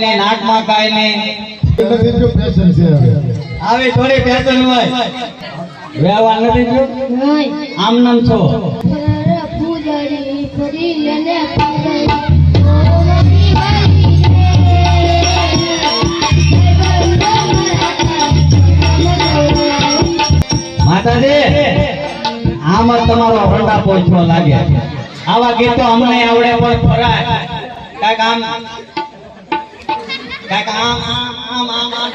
કાંઈ નહીં. નાકમાં ફેશન છે આવી થોડી ફેશન હોય. વ્યવહાર નથી જો આમ નામ છો? ફરી માતાજી આમાં તમારો રંડા પહોંચવા લાગે. આવા ગીતો અમને આવડે પણ ફરાય કાંઈક આમ કાંઈક આમ આમ આમ આમ.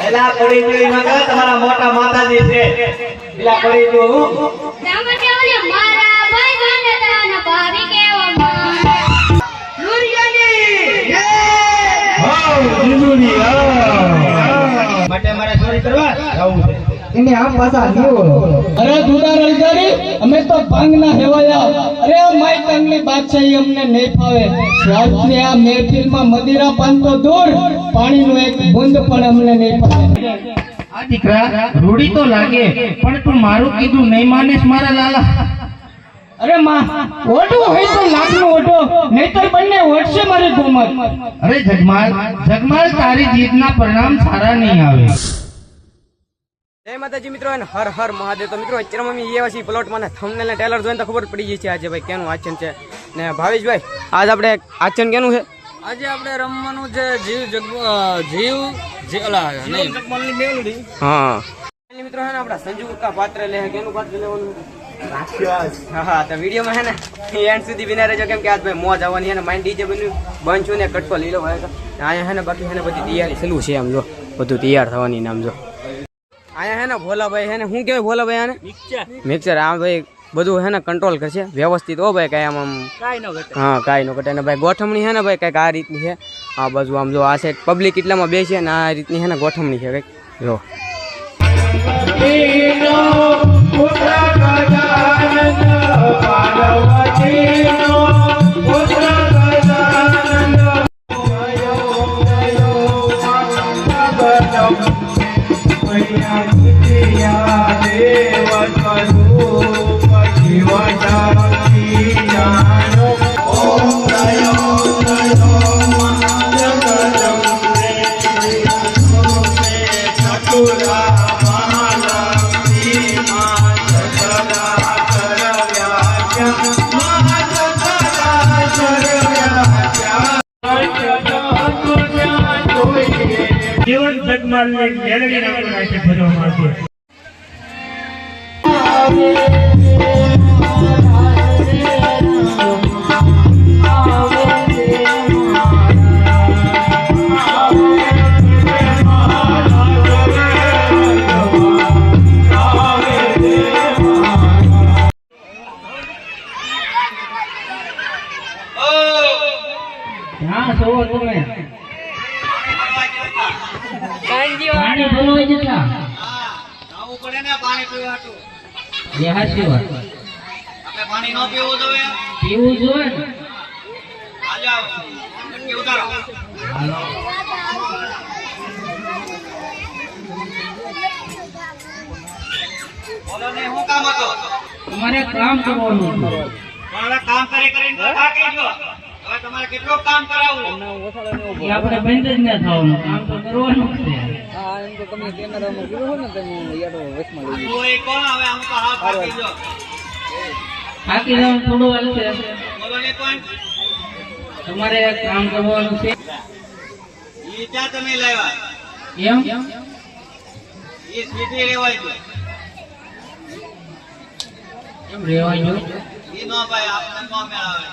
એલા પડી એમાં કહો તમારા મોટા માતાજી છે એલા પડી મારા ભાઈ બને ભાભી કેવા માટે મારે ચોરી કરવા? જવું છે. એને આમ પાછા લેવો અરે દુડા રલગારી અમે તો ભાંગના હેવાયા. અરે આ માય કંગની બાદશાહી અમને નહીં ફાવે. આ મહેફિલમાં મદિરા પાન તો દૂર. પાણીનું એક બુંદ પણ અમને નહીં ફાવે. આ દીકરા રૂડી તો લાગે પણ તું મારું કીધું નહીં માનેશ મારા લાલા. અરે માં ઓઢો હોય તો લાખનો ઓઢો નહીતર બંને ઓઢશે મારી ગોમત. અરે જગમાલ જગમાલ તારી જીતના પરિણામ સારા નહીં આવે. જય માતાજી મિત્રો અને હર હર મહાદેવ. તો મિત્રો અત્યારે મમ્મી એવા છીએ પ્લોટમાં ને થંબનેલ ને ટેલર જોઈને તો ખબર પડી ગઈ છે આજે ભાઈ કેનું આચન છે. ને ભાવેશભાઈ આજ આપણે આચન કેનું છે? આજે આપણે રમવાનું છે જીવ જગ જીવ. હા મિત્રો હે ને આપડા સંજુ કા પાત્ર લે હે કેનું પાત્ર લેવાનું? હા હા તો વિડીયોમાં હે ને એન્ડ સુધી બિના રહેજો કેમ કે આજ ભાઈ મોજ આવવાની હે ને માઇન્ડ ડીજે બન્યું. બંધ છું ને કટકો લીલો ભાઈ અહીંયા હે ને બાકી હે ને બધી તૈયારી સલું છે આમ જો. બધું તૈયાર થવાની નામ જો. અહીંયા હે ને ભોલાભાઈ હે ને શું કહેવાય ભોલાભાઈ આને? મિક્સર. આ ભાઈ બધું હે ને કંટ્રોલ કરશે. વ્યવસ્થિત હો ભાઈ કાંઈ આમ આમ. હા કાંઈ નો ઘટે. ને ભાઈ ગોઠવણી છે ને ભાઈ કંઈક આ રીતની છે આ બાજુ આમ જો આ સાઈડ પબ્લિક એટલામાં બેસી ને આ રીતની છે ને ગોઠવણી છે કંઈક. જો. જીવન જગમાલ નાખવાના છે નાખવા માટે. પાણી આવું પડે ને પાણી પીવા હાટુ. એ હાચી વાત. આપણે પાણી ન પીવું જોઈએ પીવું જોઈએ ને. બોલો ને કામ હતો? તમારે કામ કરવાનું હતું. કામ કરી કરીને થાકી ગયો. હવે તમારે કેટલું કામ કરાવવું. આપણે બંધ જ ના થવાનું કામ તો કરવાનું છે. કોઈ કોણ હવે આમ તો હાથ થાકી ગયો થાકી જવાનું થોડું હાલશે બોલો ને કોઈ તમારે કામ કરવાનું છે. ઈ ક્યાં તમે લાવ્યા? એમ? ઈ સીધી રેવાય છે એમ રેવાય જો ઈ નો ભાઈ આપને નો મેળાવે.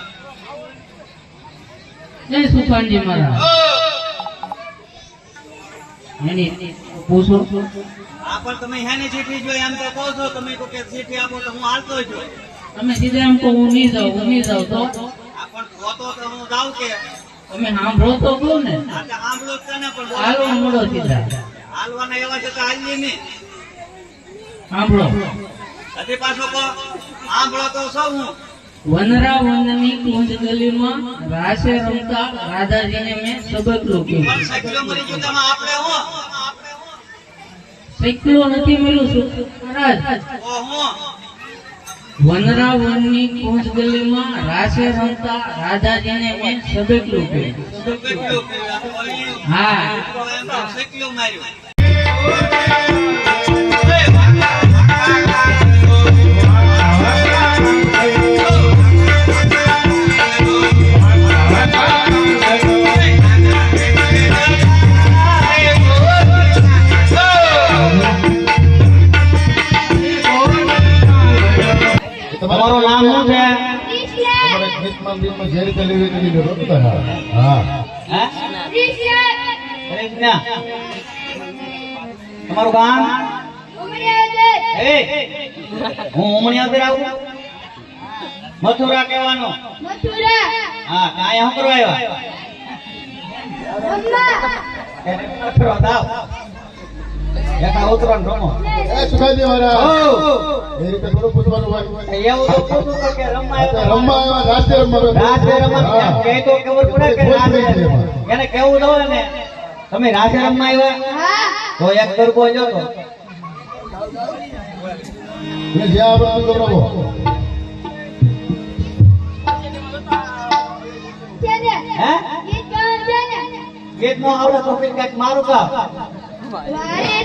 જય સુખાનજી મહારાજ. એની પૂછો. આ તમે હેની ચીઠી જોઈ એમ તો કહો છો તમે તો કે ચીઠી આપો તો હું હાલતો છું તમે સીધા એમ કહો હું નહીં જાઉં હું નહીં જાઉં તો? આ પણ તો હું જાઉં કે? તમે સાંભળો તો કહો ને. આ તો સાંભળો ને પણ હાલો મળો સીધા. હાલવાના એવા છે તો હાલીએ ને સાંભળો. હજી પાછો કો આંભળો તો સૌ હું. વનરા વનની કુંજ ગલીમાં રાસે રમતા રાધાજીને મેં સબક રોક્યો સૈકલો નથી મળ્યું શું? મહારાજ. વનરા વનની કુંજ ગલીમાં રાસે રમતા રાધાજીને મેં સબક સકલો હા. કૃષ્ણ જે રીતે લેવી તે રીતે હા. હે. કૃષ્ણ તમારું ગામ? એ હું ઉમણિયાદર આવું? મથુરા કહેવાનો. મથુરા. હા કાંઈ શું કરવા આવ્યા? અમ્મા. ઉતરો દાવ એકા ઉતરો ને રમો. એ સુખાજી ઓ એ રીતે થોડું પૂછવાનું હોય. એવું તો પૂછું તો કે રમવા રમવા આવ્યા રાષ્ટ્રીય રમવા રાતે રમવા. કહે તો ખબર પડે કે કોઈ રાતે કોઈ કોઈ એને કેવું હોય ને. તમે રાતે રમવા આવ્યા? તો એક ગરબો જો તો એ જે આપણે રમો. હે? ગીત ને ગીત નો આવડે તો કંઈક મારું કા મારે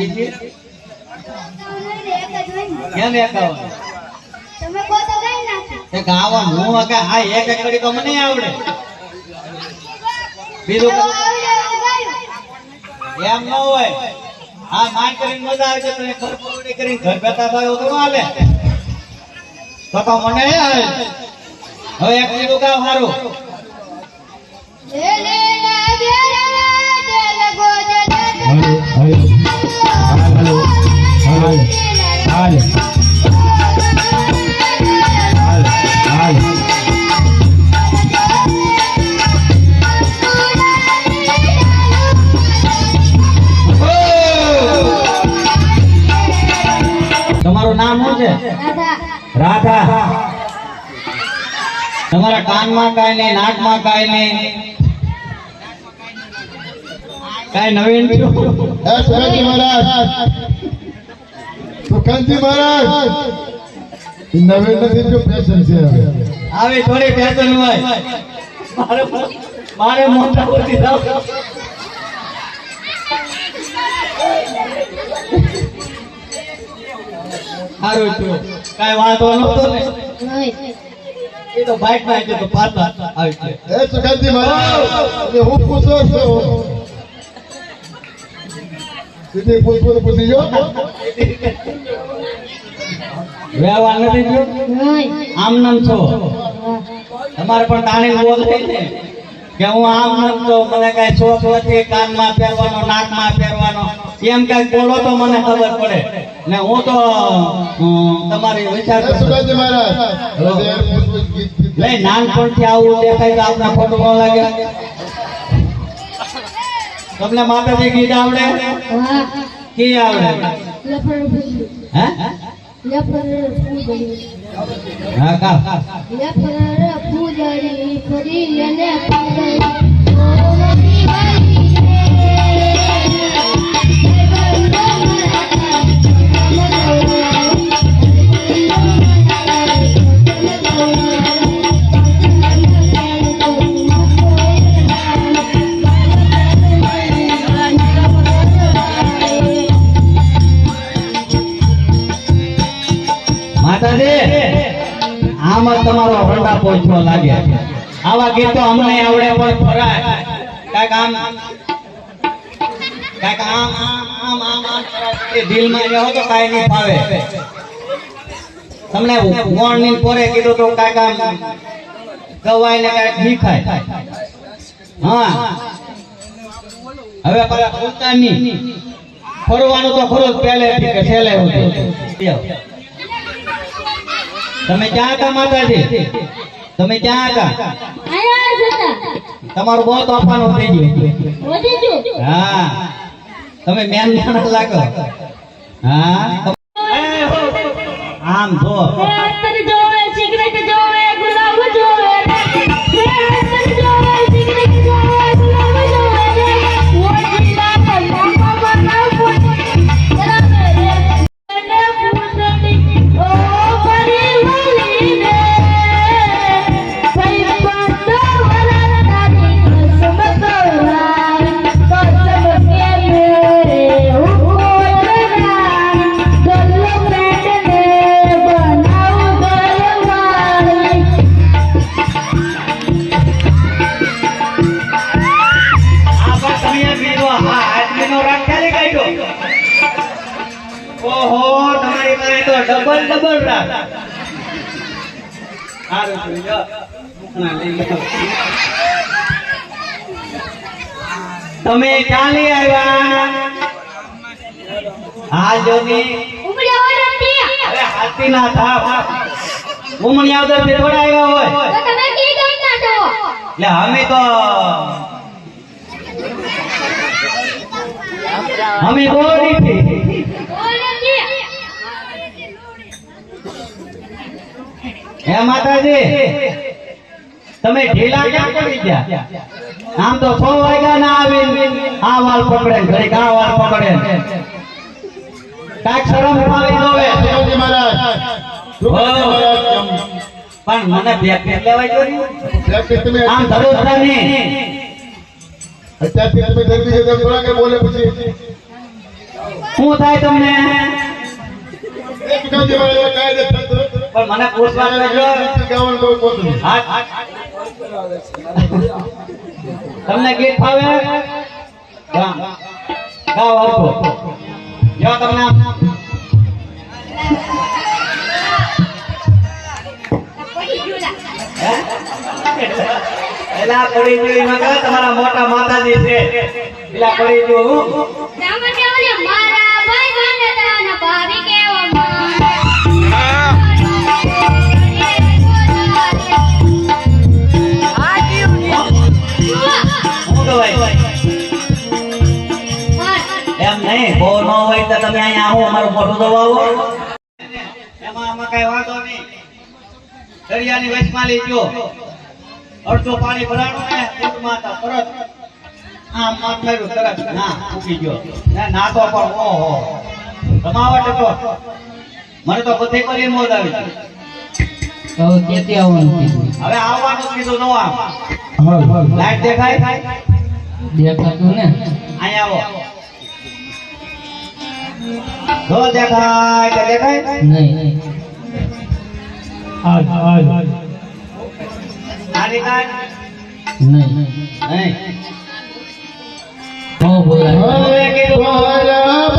બીજી કેમ એકાવન તમે કહો તો કઈ નાખી. તે હું કે આ એક તો મને આવડે. બીજું એમ ન હોય. આ માન કરીને મજા આવે છે તમે ઘર કરીને ઘર બેઠા થાય તો ન હાલે. તો તો મને આવે હવે એક બીજું ગાવ સારું લે લે ના હાલો હાલો હાલો. હાલો તમારું નામ શું છે? રાધા. તમારા કાનમાં કાંઈ નહીં, નાકમાં કાંઈ નહીં. કાંઈ નવીન? એ સુખાજી મહારાજ. સુખાજી મહારાજ નવે નથી જો પેશન છે આવે થોડી ફેશન હોય. મારે મારે મોટા પરથી જાવ સારું તો કાંઈ વાંધો નહોતો ને? એ તો બાઈકમાં તો પાછા આવી છે એ સુખાજી મહારાજ એ હું પૂછો છું? સીધી પૂછી જો. વ્યવહાર નથી થયો? આમ નામ છો? તમારે પણ તાણી બોલે ને કે હું આમ નામ છો મને કઈ શોખ નથી કાનમાં પહેરવાનો નાકમાં પહેરવાનો. એમ કઈ બોલો તો મને ખબર પડે. ને હું તો તમારી વિચાર લઈ નાનપણથી આવું દેખાય તો આપના ખોટું ન લાગે. તમને માતાજી ગીત આવડે? કી આવડે? હે? કા? પૂજડી ફરી માતાજી આમાં તમારો હરડા પહોંચવા લાગે. આવા ગીતો અમને આવડે પણ ફરાય કાક આમ કાક આમ આમ આમ આમ. એ દિલમાં રહો તો કાઈ નહીં ફાવે. તમને કોણની પોરે કીધું તો કાક આમ ગવાય ને કાંઈક થાય હા. હવે પાછા પોતાની ફરવાનું તો ખરો જ પહેલેથી કે છેલ્લે સુધી. તમે ક્યાં હતા માતાજી? તમે ક્યાં હતા? તમારું બહુ તોફાન થઈ ગયું. હા. તમે મેન માણસ લાગો. હા. આમ જો તમે ક્યાં લઈ આવ્યા? હા અરે હાથી ના થા ઉમણિયા ઉદર ફેરવડા આવ્યા હોય. એટલે અમે તો અમે બોલી છે હે માતાજી? તમે ઢીલા ક્યાં પડી ગયા? આમ તો સો વાગ્યા ના આવી. આ વાળ પકડે ઘડીક આ વાળ પકડે. કાંઈક શરમ મહારાજ એમ પણ મને બેગ લેવાય જો તમે આમ ધરું જ નહીં અત્યારથી તમે થોડા કે બોલે પછી? શું થાય તમને? પણ મને પૂછવા તો જો ગાવાનું નહીં. તમને ગીત ફાવે. જો તમને. એલા પડી ગયું તમારા મોટા માતાજી છે. એલા પડી ગયું કહેવાય? એમ નહીં બહુ ન હોય તો તમે અહીંયા આવો અમારું મોઢું દબાવો. એમાં આમાં કઈ વાંધો નહીં. દરિયાની વચમાં લેજો અડધો પાણી ભરાણું ને દૂધમાં તો તરત આમ આમ કર્યું તરત. ના ઉગી ગયો. ના તો પણ ઓહો તમાવટ હતો. મને તો બધે કરી મોજ આવી. તો આવવાનું હવે આવવાનું કીધું નો આમ. લાઈટ દેખાય? દેખાતું ને? અહીંયા આવો. જો દેખાય કે દેખાય? નહીં. આજ આજ. આ દેખાય નહીં. નહીં. હો બોલાય? હવે કીધું મારા બેડા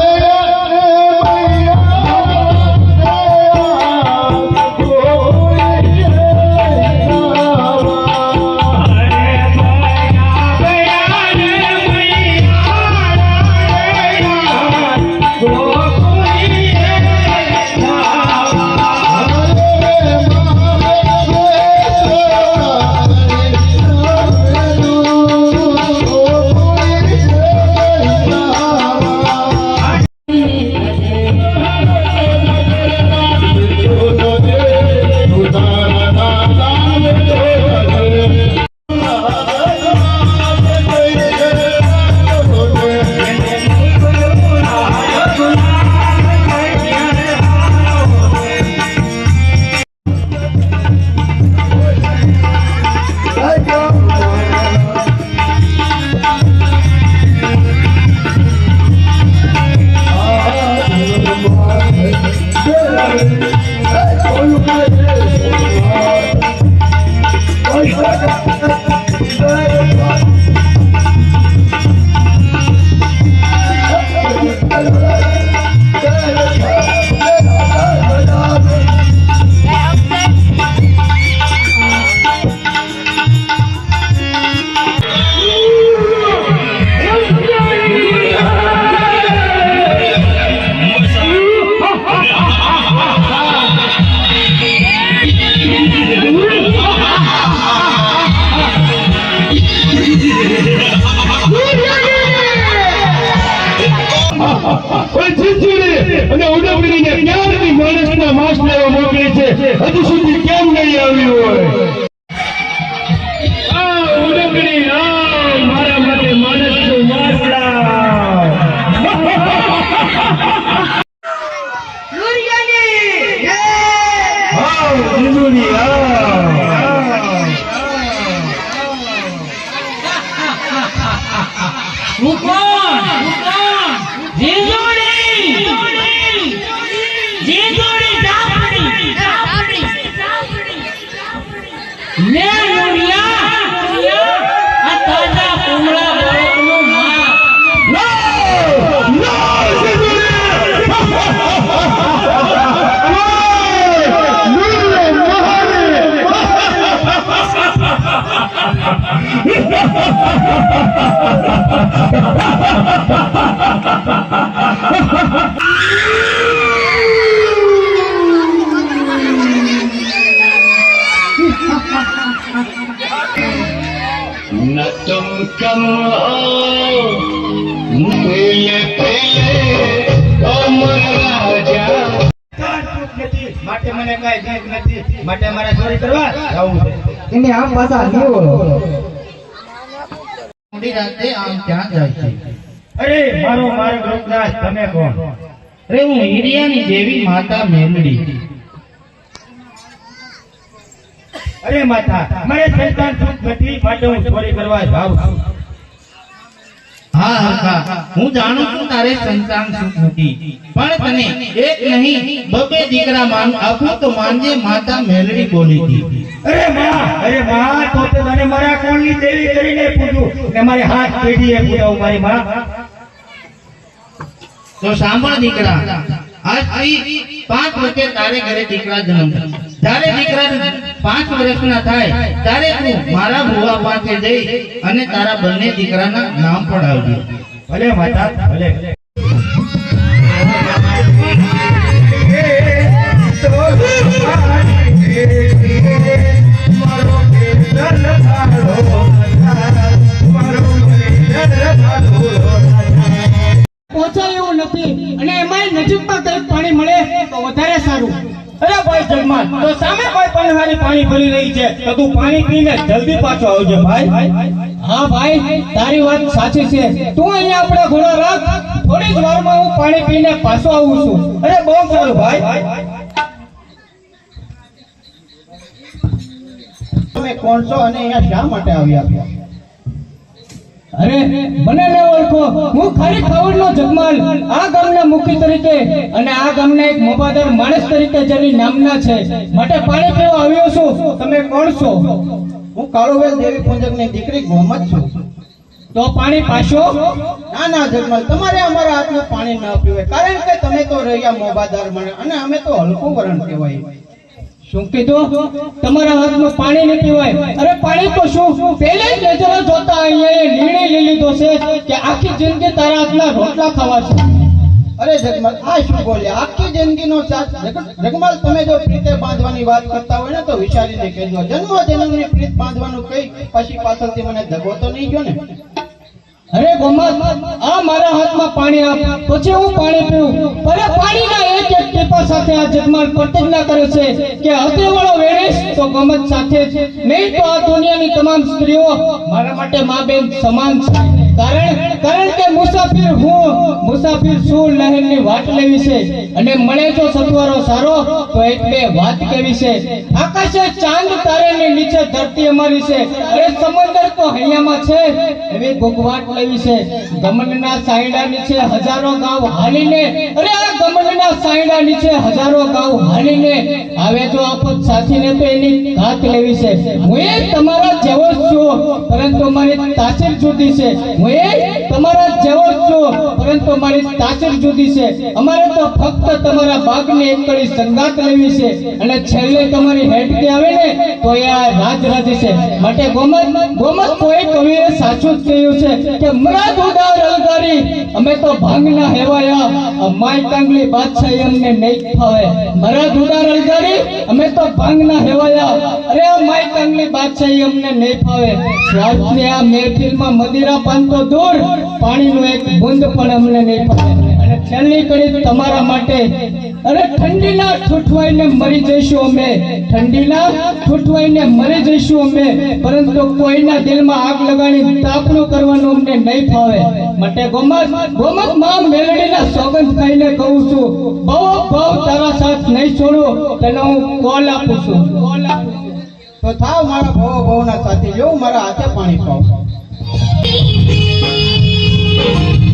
Natungkang oh, pele-pele, oh maharaja. રાતે આમ ત્યાં જાય છે. અરે, મારો માર્ગ રોકનાર તમે કોણ? અરે, હું હિરિયાની દેવી માતા મેલડી અરે, માતા, મારે સંતાન સુખ નથી માટે હું ચોરી કરવા જાઉં છું. હા હરખા હું. જાણું છું તારે સંતાન સુખ નથી. પણ તને એક નહીં બબે દીકરા માન આપું તો માનજે માતા મેલડી બોલી હતી. અરે માં અરે માં તો તે મને મારા કોણની દેવી કરીને પૂછ્યું ને મારી હાથ પેઢીએ પૂછાવું મારી માં. તો સાંભળ દીકરા આજથી પાંચ વર્ષે તારે ઘરે દીકરા જન્મ થશે. જ્યારે દીકરા પાંચ વર્ષના થાય ત્યારે તું મારા ભુવા પાસે જઈ અને તારા બંને દીકરાના નામ પડાવજે. ભલે માતા, ભલે. પહોંચાય એવું નથી. અને એમાંય નજીકમાં કંઈક પાણી મળે તો વધારે સારું. અરે ભાઈ જગમાન તો સામે કોઈ પનહારી પાણી ભરી રહી છે તો તું પાણી પીને જલ્દી પાછો આવજે ભાઈ. હા ભાઈ તારી વાત સાચી છે. તું અહીંયા આપણે ઘોડા રાખ થોડી જ વારમાં હું પાણી પીને પાછો આવું છું. અરે બહુ સારું ભાઈ. તમે કોણ છો અને અહીંયા શા માટે આવ્યા? અરે મને ન ઓળખો. હું ખાલી ખવડનો જગમાલ. આ ગામના મુખી તરીકે અને આ ગામના એક મોબાદર માણસ તરીકે જેની નામના છે. માટે પાણી પીવા આવ્યો છું. તમે કોણ છો? હું કાળુવેલ દેવી પૂજકની દીકરી ગોમત છું. તો પાણી પાછો ના ના જગમાલ તમારે અમારા હાથનું પાણી ન પીવે કારણ કે તમે તો રહ્યા મોબાદર મને અને અમે તો હલકું વરણ કહેવાય. શું કીધું? તમારા હાથમાં પાણી નહીં પીવાય અરે પાણી તો શું? પેલે જ જોતા અહીંયા નિર્ણય લઈ લીધો છે કે આખી જિંદગી તારા હાથના રોટલા ખાવા છે. અરે જગમાલ, આ શું બોલ્યા આખી જિંદગીનો સાથ જગમાલ, તમે જો પ્રીતે બાંધવાની વાત કરતા હોય ને, તો વિચારીને કહેજો જન્મ જન્મની પ્રીત બાંધવાનું કઈ પછી પાછળથી મને ધગો તો નહીં ગયો ને? અરે ગોમત, આ મારા હાથમાં પાણી આપ. પછી હું પાણી પીવું. અરે પાણીના એક એક ટીપા સાથે આ જગમાલ પ્રતિજ્ઞા કરે છે કે હતેવાળો વેરીશ તો ગમત સાથે નહીં તો આ દુનિયાની તમામ સ્ત્રીઓ મારા માટે મા બેન સમાન છે. કારણ કે મુસાફિર હું, મુસાફિર શું લહેરની વાત લેવી છે અને મળે જો સત્વરો સારો, તો બે વાત કેવી છે? આકાશે ચાંદ તારેની નીચે ધરતી અમારી છે અરે સમંદર તો હૈયામાં છે. એવી ભોગવાટ લેવી છે. ગમનના સાયડા નીચે હજારો ગાવ હાલીને, અરે આ ગમનના સાયડા નીચે હજારો ગાવ હાલીને, આવે જો આફત સાથીને તો એની ઘાત લેવી છે. હું તમારા જેવો છું, પરંતુ મારી તાસીર જુદી છે. હું એ તમારા જેવો જ છું, પરંતુ મારી તાસીર જુદી છે. અમારે તો ફક્ત તમારા બાગની એક કડી સંગાત લેવી છે અને છેલ્લે તમારી હેડકી આવે ને તો એ આ રાજરાજી છે. માટે ગોમત ગોમત કોઈ કવિએ સાચું જ કહ્યું છે કે મરાદ ઉદાર અલગારી અમે તો ભાંગના હેવાયા માય કાંગલી બાદશાહી અમને નહીં ફાવે. મરાદ ઉદાર અલગારી અમે તો ભાંગના હેવાયા, અરે માય કાંગલી બાદશાહી અમને નહીં ફાવે. સ્વાર્થની આ મહેફિલમાં મદિરા પાન તો દૂર, પાણીનું એક બુંદ પણ અમને નહીં પડે. અને છેલ્લી કડી તમારા માટે. અરે ઠંડીના ઠૂઠવાઈને મરી જઈશું અમે. ઠંડીના ઠૂઠવાઈને મરી જઈશું અમે. પરંતુ કોઈના દિલમાં આગ લગાડી તાપણું કરવાનું અમને નહીં ફાવે. માટે ગોમત ગોમતમાં મેલડીના સોગંદ ખાઈને કહું છું બહુ બહુ તારા સાથ નહીં છોડું તને હું કોલ આપું છું. કોલ આપું છું તો થાવ મારા ભવ ભવના સાથી જો મારા હાથે પાણી પાવ Thank નીરખીને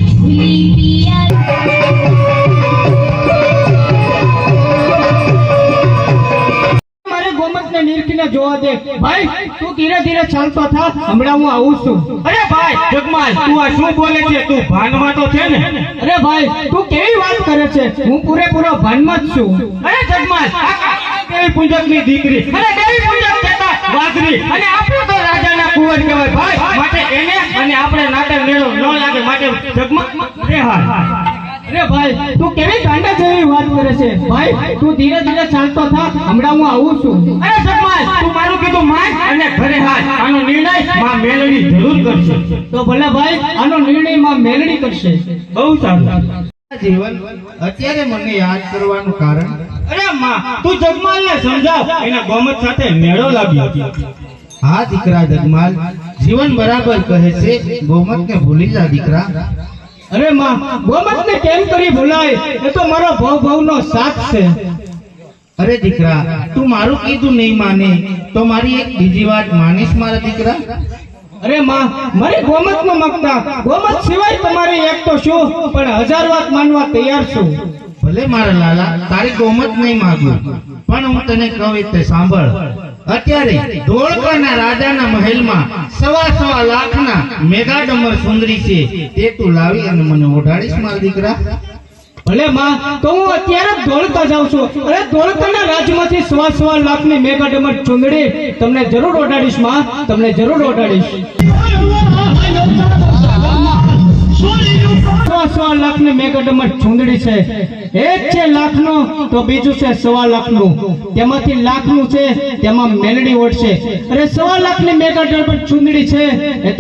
જોવા દે. ભાઈ, તું ધીરે ધીરે ચાલતો થા. હમણાં હું આવું છું. અરે ભાઈ, જગમાલ, તું આ શું બોલે છે? તું ભાનમાં તો છે ને? અરે ભાઈ, તું કેવી વાત કરે છે? હું પૂરેપૂરો ભાનમાં જ છું. અરે જગમાલની દીકરી? કુંવર કહેવાય ભાઈ. માટે એને અને આપણે નાટક મેળો ન લાગે માટે જગમાલ રે હા અરે ભાઈ તું કેવી ગાંડા જેવી વાત કરે છે? ભાઈ તું ધીરે ધીરે ચાલતો થા હમણાં હું આવું છું. અરે જગમાલ તું મારું કીધું માન અને ઘરે હાથ આનો નિર્ણયમાં મેલડી જરૂર કરશે. તો ભલે ભાઈ આનો નિર્ણયમાં મેલડી કરશે. બહુ સારું. જીવન અત્યારે મને યાદ કરવાનું કારણ? અરે માં તું જગમાલ ને સમજાવ. એના ગોમત સાથે મેળો લાગ્યો. હા દીકરા જગમાલ જીવન બરાબર કહે છે ગોમત ને ભૂલી જા દીકરા. અરે માં ગોમત ને કેમ કરી ભૂલાય? એ તો મારો ભવ ભવ નો સાથ છે. અરે દીકરા તું મારું કીધું નહીં માને તો મારી એક બીજી વાત માનીશ મારા દીકરા? અરે માં મારી ગોમતમાં મગતા. ગોમત સિવાય તમારી એક તો શું? પણ હજાર વાત માનવા તૈયાર છું. ભલે મારા લાલા તારી ગોમત નહીં માગું પણ હું તને કહું તે સાંભળ. અત્યારે ધોળકાના રાજાના મહેલમાં સવા સવા લાખના મેગા ડમર સુંદરી છે. તે તું લાવી અને મને ઓઢાડીશ મારા દીકરા. ભલે માં તો હું અત્યારે ધોળકા જાઉં છું. અરે ધોળકાના રાજમાંથી સવા સવા લાખની મેગા ડમર ચુંદડી તમને જરૂર ઓઢાડીશમાં. તમને જરૂર ઓઢાડીશ. તો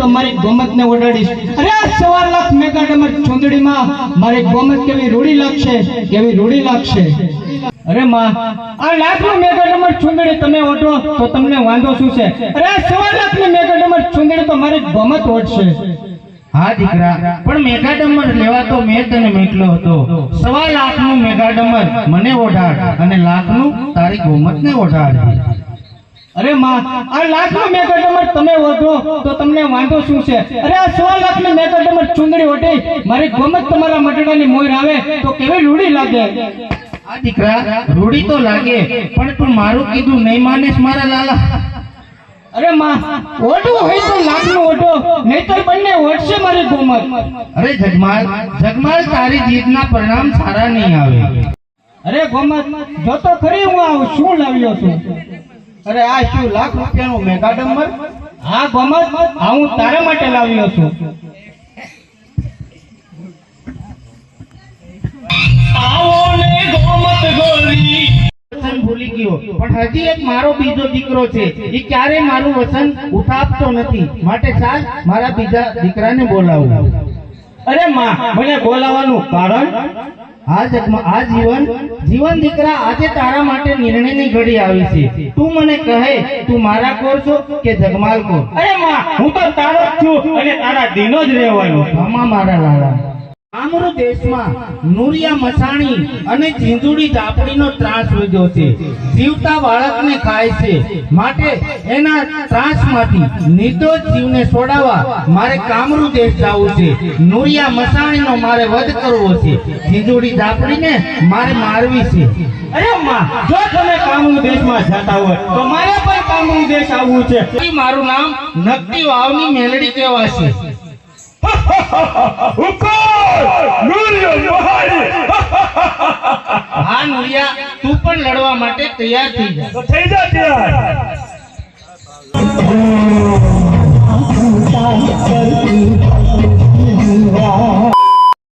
મારી લાખ ગોમત કેવી રૂડી લાગશે, કેવી રૂડી લાગશે? અરે માં, આ લાખનું ડમર ચુંદડી તમે ઓઢો, તો તમને વાંધો શું છે? અરે સવા લાખની મેગા ડમર ચુંદડી તો મારી ગોમત ઓઢશે. હા, દીકરા. પણ મેગા ડમર મેં તને મેટલો હતો. સવા લાખનું મેગા ડમર મને ઓઢાડ અને લાખનું તારી ગોમતને ઓઢાડ. અરે માં, આ લાખનો મેગા ડમર તમે ઓઢો તો તમને વાંધો શું છે? અરે આ સો લાખની મેગા ડમર ચુંદડી ઓઢે, મારી ગોમત તમારા મટડાની મોર આવે તો કેવી રૂડી લાગે? આ દીકરા, રૂડી તો લાગે, પણ તું મારું કીધું નહીં માનેશ, મારા લાલા. અરે માં ઓટો હોય તો લાખનું ઓટો નહીતર બંને ઓટશે મારી ગોમર અરે જગમાલ જગમાલ તારી જીતના પરિણામ સારા નહીં આવે. અરે ગોમર જો તો ખરી હું આવું શું લાવ્યો છું? અરે આ શું લાખ રૂપિયાનો મેગા ડમ્બર? હા ગોમર આ હું તારા માટે લાવ્યો છું. વસન ભૂલી ગયો. પણ હજી એક મારો બીજો દીકરો છે. એ ક્યારે મારું વસન ઉઠાવતો નથી. માટે ચાલ મારા બીજા દીકરાને બોલાવું. અરે માં મને બોલાવાનું કારણ? આ જીવન જીવન દીકરા આજે તારા માટે નિર્ણયની ઘડી આવી છે. તું મને કહે તું મારા કોર છો કે જગમાલ કોર? અરે માં હું તો તારો જ છું અને તારા દિનો જ રહેવાનો મામા મારા લાલા આમરો દેશમાં નુરિયા મસાણી અને ચીંજુડી ઝાપડીનો ત્રાસ વધ્યો છે. જીવતા બાળકને ખાય છે. માટે એના ત્રાસમાંથી નિર્દોષ જીવને છોડાવવા મારે કામરૂ દેશ જવું છે. નુરિયા મસાણીનો મારે વધ કરવો છે. ચીંજુડી ઝાપડીને મારે મારવી છે. અરે માં જો તમે કામરૂ દેશમાં જતા હોય તો મારે પણ કામરૂ દેશ આવવું છે. મારું નામ નક્કી વાવની મેલડી કહેવાશે. હા નુરિયા તું પણ લડવા માટે તૈયાર થઈ જા. તો થઈ જા ત્યાં કરતું